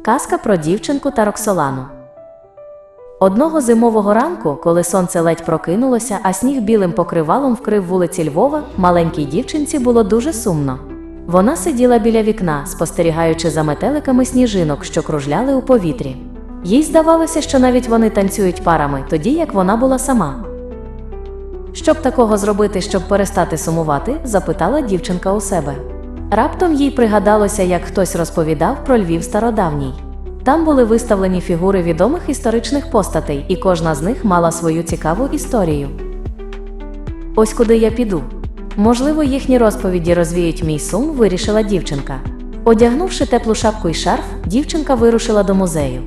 Казка про дівчинку та Роксолану. Одного зимового ранку, коли сонце ледь прокинулося, а сніг білим покривалом вкрив вулиці Львова, маленькій дівчинці було дуже сумно. Вона сиділа біля вікна, спостерігаючи за метеликами сніжинок, що кружляли у повітрі. Їй здавалося, що навіть вони танцюють парами, тоді як вона була сама. Щоб такого зробити, щоб перестати сумувати, запитала дівчинка у себе. Раптом їй пригадалося, як хтось розповідав про Львів стародавній. Там були виставлені фігури відомих історичних постатей, і кожна з них мала свою цікаву історію. Ось куди я піду. Можливо, їхні розповіді розвіють мій сум, вирішила дівчинка. Одягнувши теплу шапку і шарф, дівчинка вирушила до музею.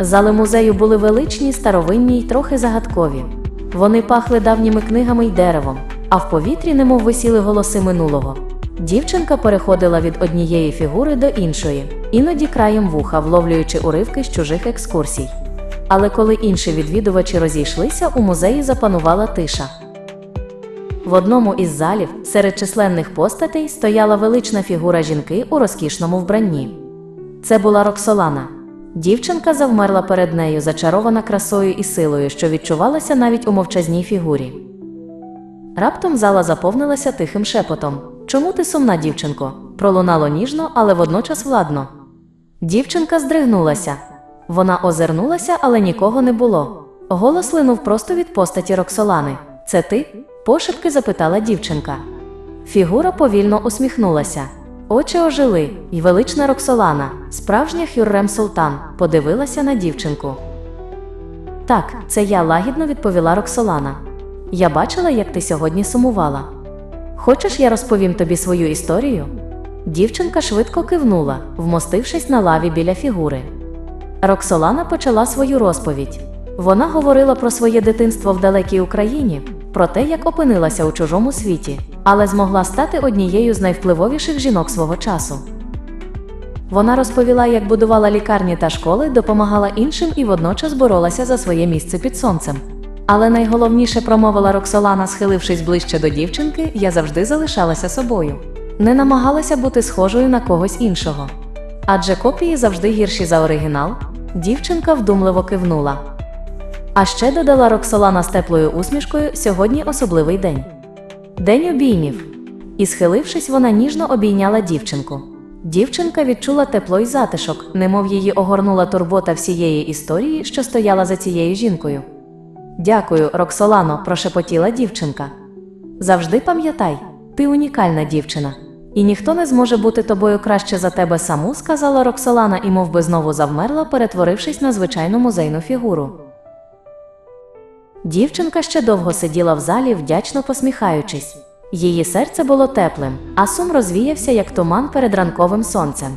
Зали музею були величні, старовинні й трохи загадкові. Вони пахли давніми книгами й деревом, а в повітрі немов висіли голоси минулого. Дівчинка переходила від однієї фігури до іншої, іноді краєм вуха, вловлюючи уривки з чужих екскурсій. Але коли інші відвідувачі розійшлися, у музеї запанувала тиша. В одному із залів серед численних постатей стояла велична фігура жінки у розкішному вбранні. Це була Роксолана. Дівчинка завмерла перед нею, зачарована красою і силою, що відчувалася навіть у мовчазній фігурі. Раптом зала заповнилася тихим шепотом. Чому ти сумна, дівчинко? Пролунало ніжно, але водночас владно. Дівчинка здригнулася. Вона озирнулася, але нікого не було. Голос линув просто від постаті Роксолани. Це ти? пошепки запитала дівчинка. Фігура повільно усміхнулася. Очі ожили, й велична Роксолана, справжня Хюррем Султан, подивилася на дівчинку. Так, це я лагідно відповіла Роксолана. Я бачила, як ти сьогодні сумувала. Хочеш, я розповім тобі свою історію? Дівчинка швидко кивнула, вмостившись на лаві біля фігури. Роксолана почала свою розповідь. Вона говорила про своє дитинство в далекій Україні, про те, як опинилася у чужому світі, але змогла стати однією з найвпливовіших жінок свого часу. Вона розповіла, як будувала лікарні та школи, допомагала іншим і водночас боролася за своє місце під сонцем. Але найголовніше промовила Роксолана, схилившись ближче до дівчинки, я завжди залишалася собою. Не намагалася бути схожою на когось іншого. Адже копії завжди гірші за оригінал. Дівчинка вдумливо кивнула. А ще додала Роксолана з теплою усмішкою сьогодні особливий день. День обіймів. І, схилившись, вона ніжно обійняла дівчинку. Дівчинка відчула тепло й затишок, немов її огорнула турбота всієї історії, що стояла за цією жінкою. Дякую, Роксолано, прошепотіла дівчинка. Завжди пам'ятай, ти унікальна дівчина. І ніхто не зможе бути тобою краще за тебе саму, сказала Роксолана і мов би знову завмерла, перетворившись на звичайну музейну фігуру. Дівчинка ще довго сиділа в залі, вдячно посміхаючись. Її серце було теплим, а сум розвіявся, як туман перед ранковим сонцем.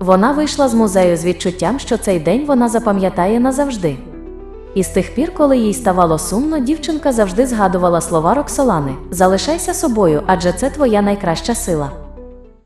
Вона вийшла з музею з відчуттям, що цей день вона запам'ятає назавжди. І з тих пір, коли їй ставало сумно, дівчинка завжди згадувала слова Роксолани: Залишайся собою, адже це твоя найкраща сила.